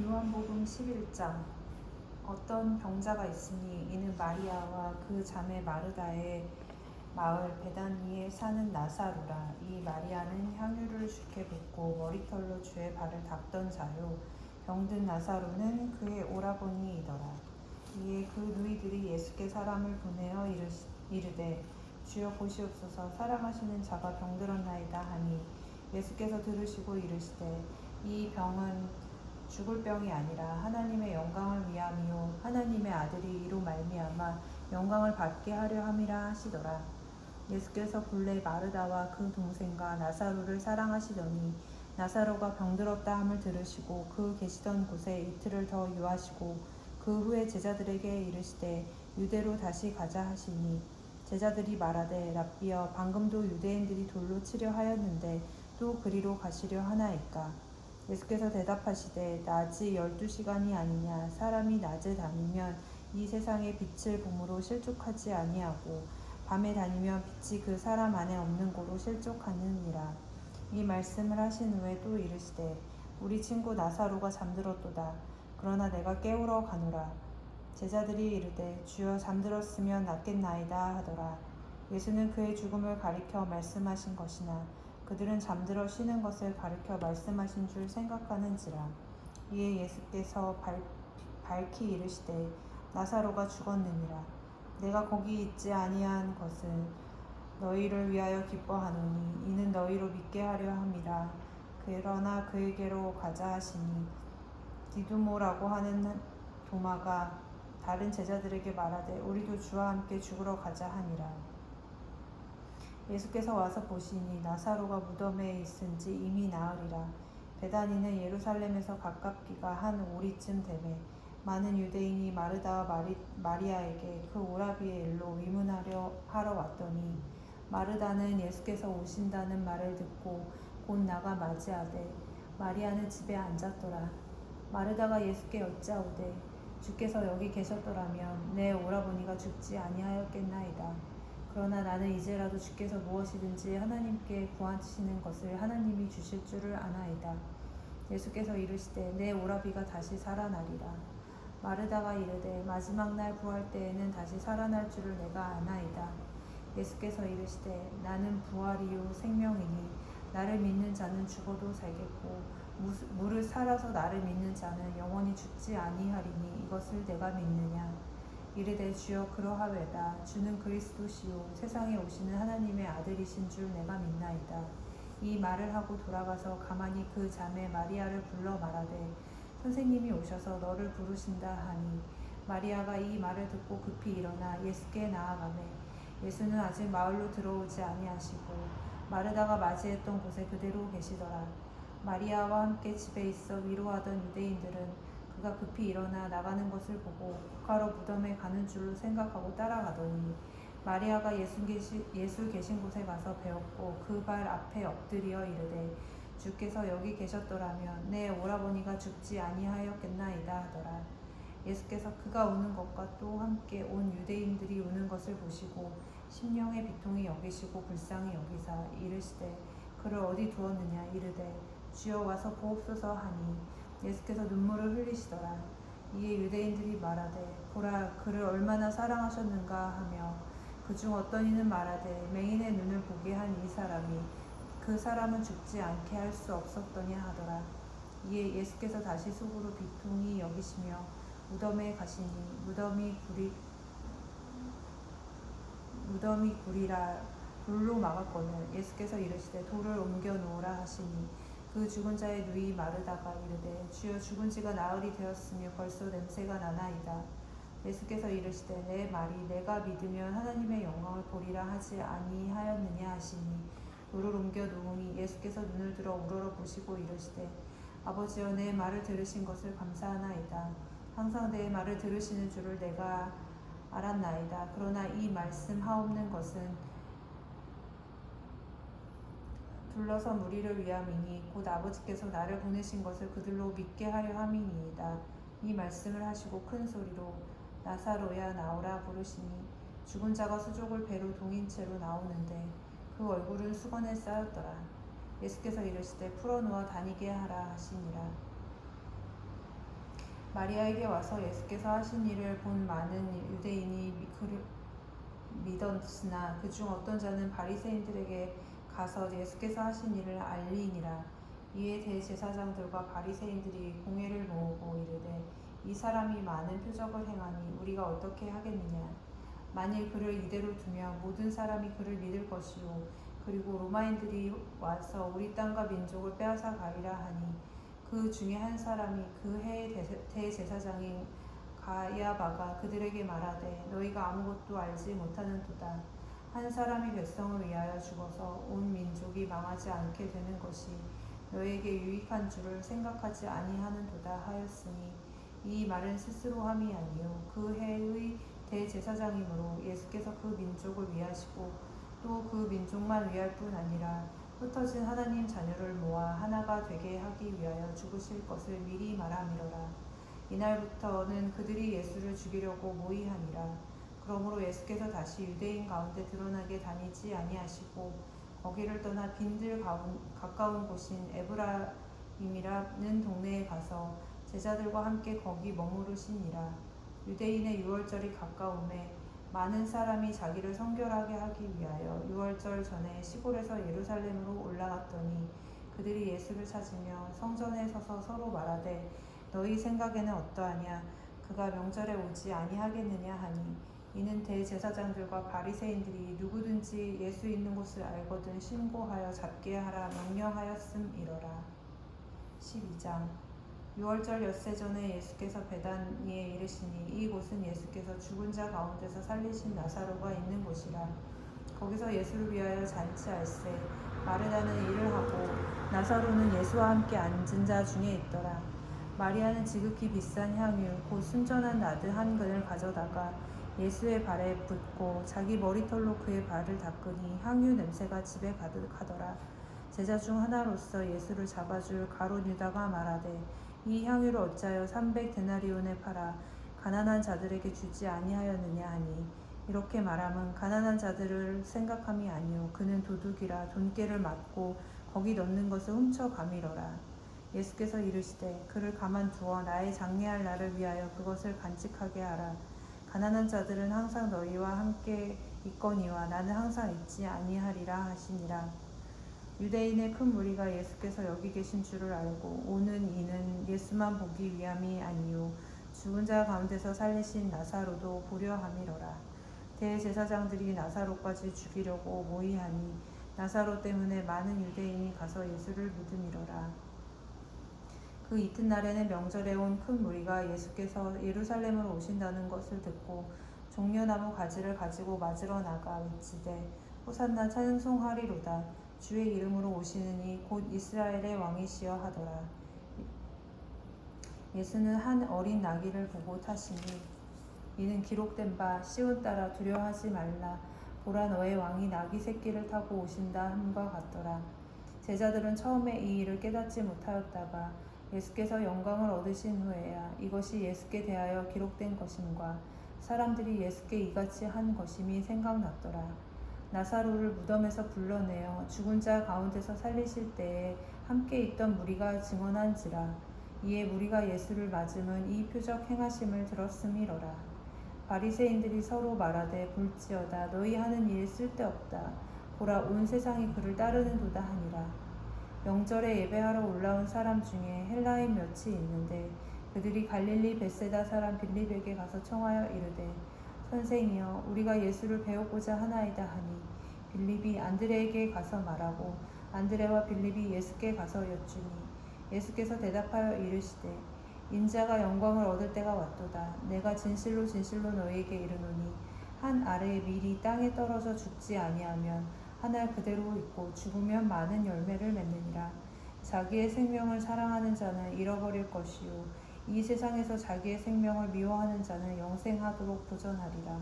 요한복음 11장. 어떤 병자가 있으니 이는 마리아와 그 자매 마르다의 마을 베다니에 사는 나사로라. 이 마리아는 향유를 주게 붓고 머리털로 주의 발을 닦던 자요. 병든 나사로는 그의 오라버니이더라. 이에 그 누이들이 예수께 사람을 보내어 이르되 주여 보시옵소서. 사랑하시는 자가 병들었나이다 하니 예수께서 들으시고 이르시되 이 병은 죽을 병이 아니라 하나님의 영광을 위함이요 하나님의 아들이 이로 말미암아 영광을 받게 하려 함이라 하시더라. 예수께서 본래 마르다와 그 동생과 나사로를 사랑하시더니 나사로가 병들었다 함을 들으시고 그 계시던 곳에 이틀을 더 유하시고 그 후에 제자들에게 이르시되 유대로 다시 가자 하시니 제자들이 말하되 랍비여 방금도 유대인들이 돌로 치려 하였는데 또 그리로 가시려 하나이까 예수께서 대답하시되 낮이 열두 시간이 아니냐. 사람이 낮에 다니면 이 세상의 빛을 봄으로 실족하지 아니하고 밤에 다니면 빛이 그 사람 안에 없는 고로 실족하느니라. 이 말씀을 하신 후에 또 이르시되 우리 친구 나사로가 잠들었도다. 그러나 내가 깨우러 가노라. 제자들이 이르되 주여 잠들었으면 낫겠나이다 하더라. 예수는 그의 죽음을 가리켜 말씀하신 것이나 그들은 잠들어 쉬는 것을 가르쳐 말씀하신 줄 생각하는지라. 이에 예수께서 발, 밝히 이르시되 나사로가 죽었느니라. 내가 거기 있지 아니한 것은 너희를 위하여 기뻐하노니 이는 너희로 믿게 하려 함이라. 그러나 그에게로 가자 하시니 디두모라고 하는 도마가 다른 제자들에게 말하되 우리도 주와 함께 죽으러 가자 하니라 예수께서 와서 보시니 나사로가 무덤에 있은지 이미 나으리라. 베다니는 예루살렘에서 가깝기가 한 오리쯤 되매 많은 유대인이 마르다와 마리, 마리아에게 그 오라비의 일로 위문하려 하러 왔더니 마르다는 예수께서 오신다는 말을 듣고 곧 나가 맞이하되 마리아는 집에 앉았더라. 마르다가 예수께 여짜오되 주께서 여기 계셨더라면 내 오라버니가 죽지 아니하였겠나이다. 그러나 나는 이제라도 주께서 무엇이든지 하나님께 구하시는 것을 하나님이 주실 줄을 아나이다. 예수께서 이르시되 내 오라비가 다시 살아나리라. 마르다가 이르되 마지막 날 부활 때에는 다시 살아날 줄을 내가 아나이다. 예수께서 이르시되 나는 부활이요 생명이니 나를 믿는 자는 죽어도 살겠고 무릇 살아서 나를 믿는 자는 영원히 죽지 아니하리니 이것을 내가 믿느냐 이르되 주여 그러하외다. 주는 그리스도시요. 세상에 오시는 하나님의 아들이신 줄 내가 믿나이다. 이 말을 하고 돌아가서 가만히 그 자매 마리아를 불러 말하되 선생님이 오셔서 너를 부르신다 하니 마리아가 이 말을 듣고 급히 일어나 예수께 나아가매 예수는 아직 마을로 들어오지 아니하시고 마르다가 맞이했던 곳에 그대로 계시더라. 마리아와 함께 집에 있어 위로하던 유대인들은 그가 급히 일어나 나가는 것을 보고 국가로 무덤에 가는 줄로 생각하고 따라가더니 마리아가 예수 계신, 예수 계신 곳에 가서 배웠고 그 발 앞에 엎드려 이르되 주께서 여기 계셨더라면 내 오라버니가 죽지 아니하였겠나이다 하더라. 예수께서 그가 우는 것과 또 함께 온 유대인들이 우는 것을 보시고 심령의 비통이 여기시고 불쌍히 여기사 이르시되 그를 어디 두었느냐 이르되 주여 와서 보옵소서 하니 예수께서 눈물을 흘리시더라. 이에 유대인들이 말하되 보라 그를 얼마나 사랑하셨는가 하며 그중 어떤 이는 말하되 맹인의 눈을 보게 한 이 사람이 그 사람은 죽지 않게 할 수 없었더냐 하더라. 이에 예수께서 다시 속으로 비통이 여기시며 무덤에 가시니 무덤이 구리 무덤이 구리라 돌로 막았거늘 예수께서 이르시되 돌을 옮겨 놓으라 하시니 그 죽은 자의 누이 마르다가 이르되 주여 죽은 지가 나흘이 되었으며 벌써 냄새가 나나이다. 예수께서 이르시되 내 말이 내가 믿으면 하나님의 영광을 보리라 하지 아니하였느냐 하시니 돌을 옮겨 놓으니 예수께서 눈을 들어 우러러 보시고 이르시되 아버지여 내 말을 들으신 것을 감사하나이다. 항상 내 말을 들으시는 줄을 내가 알았나이다. 그러나 이 말씀 하옵는 것은 둘러서 무리를 위함이니 곧 아버지께서 나를 보내신 것을 그들로 믿게 하려 함이니이다. 이 말씀을 하시고 큰 소리로 나사로야 나오라 부르시니 죽은 자가 수족을 배로 동인 채로 나오는데 그 얼굴은 수건에 쌓였더라. 예수께서 이르시되 풀어놓아 다니게 하라 하시니라. 마리아에게 와서 예수께서 하신 일을 본 많은 유대인이 미- 그를 믿었으나 그중 어떤 자는 바리새인들에게 가서 예수께서 하신 일을 알리니라. 이에 대제사장들과 바리새인들이 공회를 모으고 이르되 이 사람이 많은 표적을 행하니 우리가 어떻게 하겠느냐? 만일 그를 이대로 두면 모든 사람이 그를 믿을 것이요. 그리고 로마인들이 와서 우리 땅과 민족을 빼앗아 가리라 하니 그 중에 한 사람이 그 해의 대제사장인 가야바가 그들에게 말하되 너희가 아무것도 알지 못하는도다 한 사람이 백성을 위하여 죽어서 온 민족이 망하지 않게 되는 것이 너에게 유익한 줄을 생각하지 아니하는도다 하였으니 이 말은 스스로 함이 아니요 그 해의 대제사장이므로 예수께서 그 민족을 위하시고 또 그 민족만 위할 뿐 아니라 흩어진 하나님 자녀를 모아 하나가 되게 하기 위하여 죽으실 것을 미리 말함이로라. 이날부터는 그들이 예수를 죽이려고 모의하니라 그러므로 예수께서 다시 유대인 가운데 드러나게 다니지 아니하시고 거기를 떠나 빈들 가까운 곳인 에브라임이라는 동네에 가서 제자들과 함께 거기 머무르시니라. 유대인의 유월절이 가까움에 많은 사람이 자기를 성결하게 하기 위하여 유월절 전에 시골에서 예루살렘으로 올라갔더니 그들이 예수를 찾으며 성전에 서서 서로 말하되 너희 생각에는 어떠하냐? 그가 명절에 오지 아니하겠느냐? 하니 이는 대제사장들과 바리새인들이 누구든지 예수 있는 곳을 알거든 신고하여 잡게 하라 명령하였음이러라. 12장. 6월절 엿새 전에 예수께서 베다니에 이르시니 이곳은 예수께서 죽은 자 가운데서 살리신 나사로가 있는 곳이라. 거기서 예수를 위하여 잔치할세 마르다는 일을 하고 나사로는 예수와 함께 앉은 자 중에 있더라. 마리아는 지극히 비싼 향유 곧 순전한 나드 한 근을 가져다가 예수의 발에 붓고 자기 머리털로 그의 발을 닦으니 향유 냄새가 집에 가득하더라. 제자 중 하나로서 예수를 잡아줄 가롯 유다가 말하되 이 향유를 어찌하여 삼백 데나리온에 팔아 가난한 자들에게 주지 아니하였느냐 하니? 이렇게 말함은 가난한 자들을 생각함이 아니요. 그는 도둑이라 돈깨를 맞고 거기 넣는 것을 훔쳐 가미러라. 예수께서 이르시되 그를 가만두어 나의 장례할 날을 위하여 그것을 간직하게 하라 가난한 자들은 항상 너희와 함께 있거니와 나는 항상 있지 아니하리라 하시니라. 유대인의 큰 무리가 예수께서 여기 계신 줄을 알고 오는 이는 예수만 보기 위함이 아니요. 죽은 자 가운데서 살리신 나사로도 보려 함이로라. 대제사장들이 나사로까지 죽이려고 모의하니 나사로 때문에 많은 유대인이 가서 예수를 믿음이로라 그 이튿날에는 명절에 온 큰 무리가 예수께서 예루살렘으로 오신다는 것을 듣고 종려나무 가지를 가지고 맞으러 나가 외치되 호산나 찬송하리로다 주의 이름으로 오시느니 곧 이스라엘의 왕이시여 하더라. 예수는 한 어린 나귀를 보고 타시니 이는 기록된 바 시온 따라 두려워하지 말라 보라 너의 왕이 나귀 새끼를 타고 오신다 함과 같더라. 제자들은 처음에 이 일을 깨닫지 못하였다가 예수께서 영광을 얻으신 후에야 이것이 예수께 대하여 기록된 것임과 사람들이 예수께 이같이 한 것임이 생각났더라. 나사로를 무덤에서 불러내어 죽은 자 가운데서 살리실 때에 함께 있던 무리가 증언한지라. 이에 무리가 예수를 맞으면 이 표적 행하심을 들었음이로라. 바리새인들이 서로 말하되 볼지어다 너희 하는 일 쓸데없다. 보라 온 세상이 그를 따르는도다 하니라 명절에 예배하러 올라온 사람 중에 헬라인 몇이 있는데 그들이 갈릴리 베세다 사람 빌립에게 가서 청하여 이르되 선생이여 우리가 예수를 배우고자 하나이다 하니 빌립이 안드레에게 가서 말하고 안드레와 빌립이 예수께 가서 여쭈니 예수께서 대답하여 이르시되 인자가 영광을 얻을 때가 왔도다. 내가 진실로 진실로 너희에게 이르노니 한 알에 밀이 땅에 떨어져 죽지 아니하면 한알 그대로 있고 죽으면 많은 열매를 맺느니라 자기의 생명을 사랑하는 자는 잃어버릴 것이요 이 세상에서 자기의 생명을 미워하는 자는 영생하도록 도전하리라.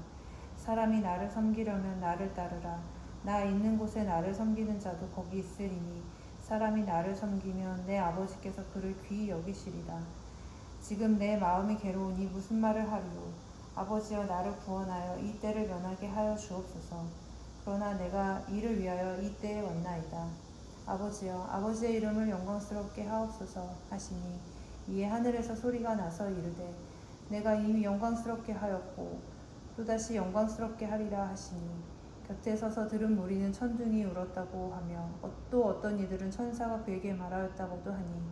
사람이 나를 섬기려면 나를 따르라. 나 있는 곳에 나를 섬기는 자도 거기 있으리니 사람이 나를 섬기면 내 아버지께서 그를 귀히 여기시리라. 지금 내 마음이 괴로우니 무슨 말을 하리요? 아버지여 나를 구원하여 이 때를 면하게 하여 주옵소서. 그러나 내가 이를 위하여 이 때에 왔나이다. 아버지여 아버지의 이름을 영광스럽게 하옵소서 하시니 이에 하늘에서 소리가 나서 이르되 내가 이미 영광스럽게 하였고 또다시 영광스럽게 하리라 하시니 곁에 서서 들은 무리는 천둥이 울었다고 하며 어- 또 어떤 이들은 천사가 그에게 말하였다고도 하니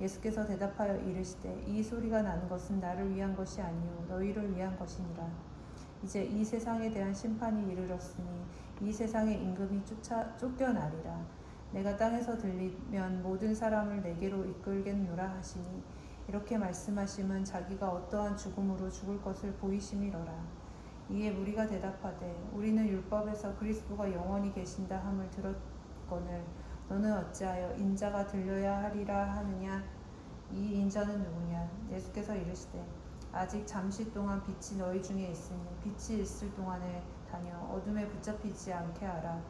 예수께서 대답하여 이르시되 이 소리가 나는 것은 나를 위한 것이 아니요 너희를 위한 것이니라 이제 이 세상에 대한 심판이 이르렀으니 이 세상의 임금이 쫓아 쫓겨나리라. 내가 땅에서 들리면 모든 사람을 내게로 이끌겠노라 하시니 이렇게 말씀하심은 자기가 어떠한 죽음으로 죽을 것을 보이심이로라. 이에 무리가 대답하되 우리는 율법에서 그리스도가 영원히 계신다 함을 들었거늘 너는 어찌하여 인자가 들려야 하리라 하느냐? 이 인자는 누구냐? 예수께서 이르시되 아직 잠시 동안 빛이 너희 중에 있으니 빛이 있을 동안에 다녀. 어둠에 붙잡히지 않게 하라.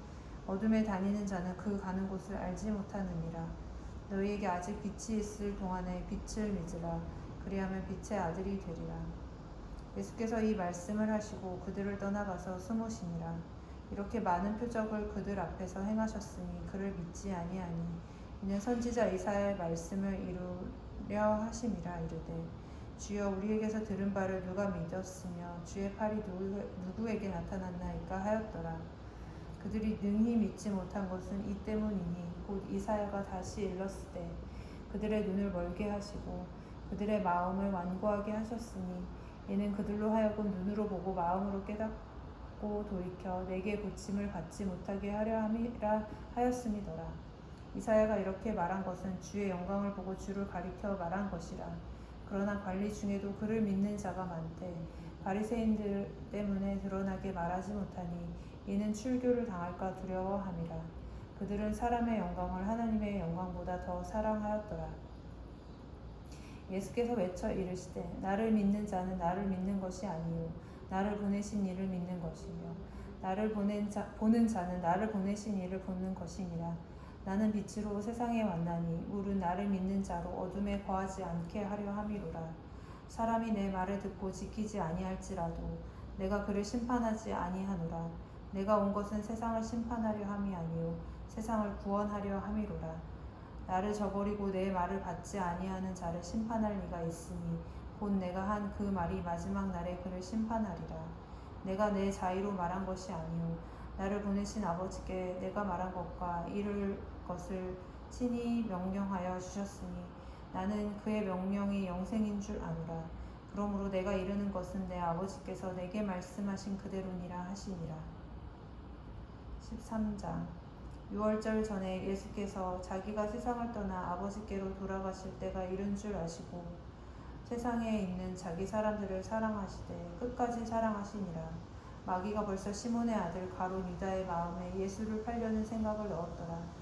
어둠에 다니는 자는 그 가는 곳을 알지 못하느니라. 너희에게 아직 빛이 있을 동안에 빛을 믿으라. 그리하면 빛의 아들이 되리라. 예수께서 이 말씀을 하시고 그들을 떠나가서 숨으시니라. 이렇게 많은 표적을 그들 앞에서 행하셨으니 그를 믿지 아니하니 이는 선지자 이사야의 말씀을 이루려 하심이라 이르되 주여 우리에게서 들은 바를 누가 믿었으며 주의 팔이 누구, 누구에게 나타났나이까 하였더라 그들이 능히 믿지 못한 것은 이 때문이니 곧 이사야가 다시 일렀을 때 그들의 눈을 멀게 하시고 그들의 마음을 완고하게 하셨으니 이는 그들로 하여금 눈으로 보고 마음으로 깨닫고 돌이켜 내게 고침을 받지 못하게 하려 함이라 하였음이더라. 이사야가 이렇게 말한 것은 주의 영광을 보고 주를 가리켜 말한 것이라. 그러나 관리 중에도 그를 믿는 자가 많되 바리새인들 때문에 드러나게 말하지 못하니 이는 출교를 당할까 두려워함이라. 그들은 사람의 영광을 하나님의 영광보다 더 사랑하였더라. 예수께서 외쳐 이르시되 나를 믿는 자는 나를 믿는 것이 아니요 나를 보내신 이를 믿는 것이며 나를 보낸 자, 보는 자는 나를 보내신 이를 보는 것이니라 나는 빛으로 세상에 왔나니 물은 나를 믿는 자로 어둠에 거하지 않게 하려 함이로라. 사람이 내 말을 듣고 지키지 아니할지라도 내가 그를 심판하지 아니하노라. 내가 온 것은 세상을 심판하려 함이 아니요 세상을 구원하려 함이로라. 나를 저버리고 내 말을 받지 아니하는 자를 심판할 리가 있으니 곧 내가 한 그 말이 마지막 날에 그를 심판하리라. 내가 내 자의로 말한 것이 아니요 나를 보내신 아버지께 내가 말한 것과 이룰 것을 친히 명령하여 주셨으니 나는 그의 명령이 영생인 줄 아노라. 그러므로 내가 이르는 것은 내 아버지께서 내게 말씀하신 그대로니라 하시니라. 13장 유월절 전에 예수께서 자기가 세상을 떠나 아버지께로 돌아가실 때가 이른 줄 아시고 세상에 있는 자기 사람들을 사랑하시되 끝까지 사랑하시니라. 마귀가 벌써 시몬의 아들 가론 유다의 마음에 예수를 팔려는 생각을 넣었더라.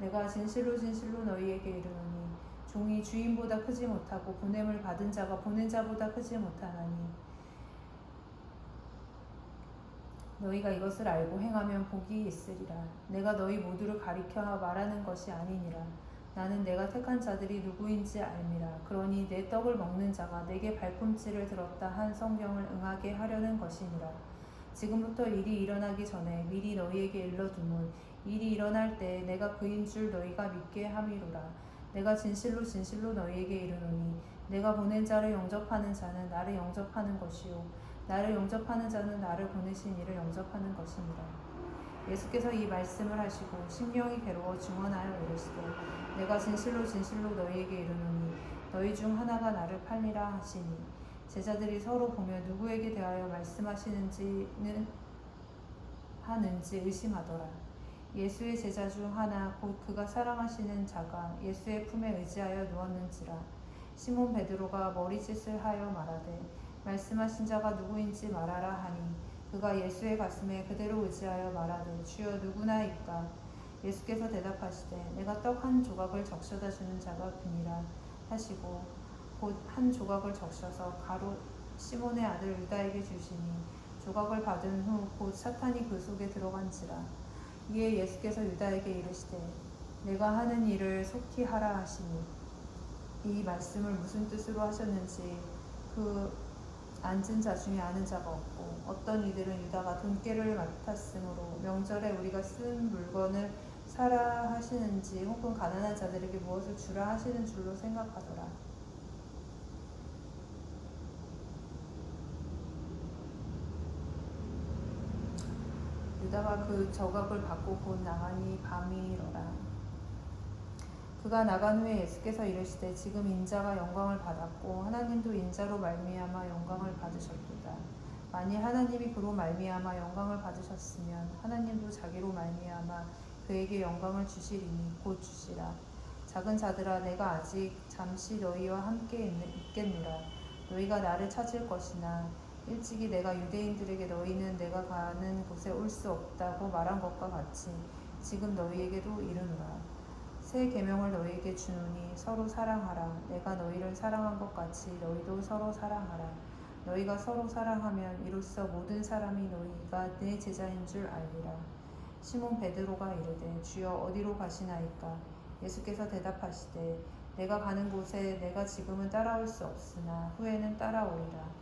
내가 진실로 진실로 너희에게 이르노니 종이 주인보다 크지 못하고 보냄을 받은 자가 보낸 자보다 크지 못하나니 너희가 이것을 알고 행하면 복이 있으리라 내가 너희 모두를 가리켜 말하는 것이 아니니라 나는 내가 택한 자들이 누구인지 알미라. 그러니 내 떡을 먹는 자가 내게 발꿈치를 들었다 한 성경을 응하게 하려는 것이니라. 지금부터 일이 일어나기 전에 미리 너희에게 일러두문 일이 일어날 때 내가 그인 줄 너희가 믿게 함이로라. 내가 진실로 진실로 너희에게 이르노니 내가 보낸 자를 영접하는 자는 나를 영접하는 것이요 나를 영접하는 자는 나를 보내신 이를 영접하는 것이니라. 예수께서 이 말씀을 하시고 심령이 괴로워 증언하여 이르시되 내가 진실로 진실로 너희에게 이르노니 너희 중 하나가 나를 팔리라 하시니 제자들이 서로 보며 누구에게 대하여 말씀하시는지는 하는지 의심하더라. 예수의 제자 중 하나 곧 그가 사랑하시는 자가 예수의 품에 의지하여 누웠는지라 시몬 베드로가 머리짓을 하여 말하되 말씀하신 자가 누구인지 말하라 하니 그가 예수의 가슴에 그대로 의지하여 말하되 주여 누구나이까 예수께서 대답하시되 내가 떡 한 조각을 적셔다 주는 자가 그니라 하시고 곧 한 조각을 적셔서 가로 시몬의 아들 유다에게 주시니 조각을 받은 후 곧 사탄이 그 속에 들어간지라 이에 예수께서 유다에게 이르시되 내가 하는 일을 속히 하라 하시니 이 말씀을 무슨 뜻으로 하셨는지 그 앉은 자 중에 아는 자가 없고 어떤 이들은 유다가 돈깨를 맡았으므로 명절에 우리가 쓴 물건을 사라 하시는지 혹은 가난한 자들에게 무엇을 주라 하시는 줄로 생각하더라. 유다가 그 저각을 받고 곧 나가니 밤이러라. 그가 나간 후에 예수께서 이르시되 지금 인자가 영광을 받았고 하나님도 인자로 말미암아 영광을 받으셨도다. 만일 하나님이 그로 말미암아 영광을 받으셨으면 하나님도 자기로 말미암아 그에게 영광을 주시리니 곧 주시라. 작은 자들아 내가 아직 잠시 너희와 함께 있겠노라. 너희가 나를 찾을 것이나 일찍이 내가 유대인들에게 너희는 내가 가는 곳에 올 수 없다고 말한 것과 같이 지금 너희에게도 이르노라. 새 계명을 너희에게 주노니 서로 사랑하라. 내가 너희를 사랑한 것 같이 너희도 서로 사랑하라. 너희가 서로 사랑하면 이로써 모든 사람이 너희가 내 제자인 줄 알리라. 시몬 베드로가 이르되 주여 어디로 가시나이까? 예수께서 대답하시되 내가 가는 곳에 내가 지금은 따라올 수 없으나 후에는 따라오리라.